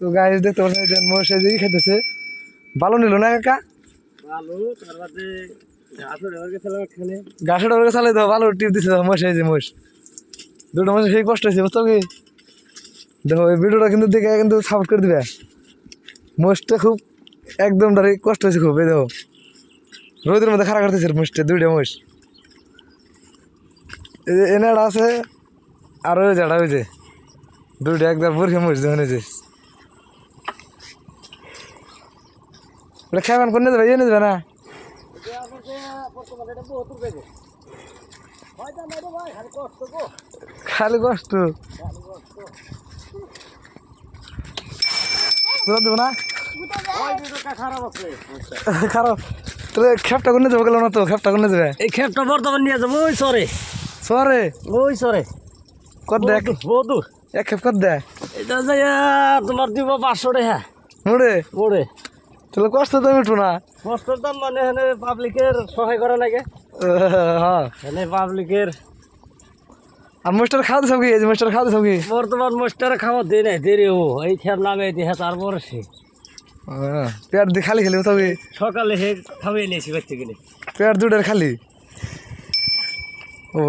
তো গাইস দেখতে পাচ্ছেন মোষ এই যে ই খেতেছে ভালো নিল না কাকা? ভালো তার বাদে গাছের চালাই দাও ভালো টিপ দিছে এই যে মোষ দুটো মোষ সেই কষ্ট হয়েছে বুঝছ কি? দেখো এই ভিডিওটা কিন্তু দেখে কিন্তু সাপোর্ট করে দিবে। মোষটা খুব একদম ধরে কষ্ট হয়েছে খুব এই দেখো। রোদের মধ্যে খারাপ করতেছে মোষটা দুইটা মোষ এনাটা আছে আর ওই জায়গা ওই যে দুইটা একদম বুরখে মোষ দেখুন ওটা খাবার করে দেবে ইয়ে দেবে না খালি কষ্ট বুঝতে দেবো না খারাপ তাহলে খেপটা করে যাব গেল না তো খেপটা করে যাবে এই ক্ষেপটা বর্তমান নিয়ে যাব ওই সরে সরে ওই সরে কত দেখ বধু এক খেপ কত দেয় এটা যাই তোমার দিব পাঁচশো টাকা মুড়ে ওরে তাহলে কষ্ট তো মিটু না? কষ্টর দাম মানে এখানে পাবলিকের সহায় করে নাকি? হ্যাঁ এখানে পাবলিকের আর মাস্টার খাওয়াতে সব কি? মাস্টার খাওয়াতে সব কি? বর্তমান মোস্টারে খাওয়া দিয়ে নাই দেরি ও এই খেপ নামে দিয়ে তারপরে সে। হ্যাঁ, পেট দিয়ে খালি খেলি কি সকালে হে খাওয়াই নিয়েছি বাচ্চা গেলে পেট দুটার খালি। ও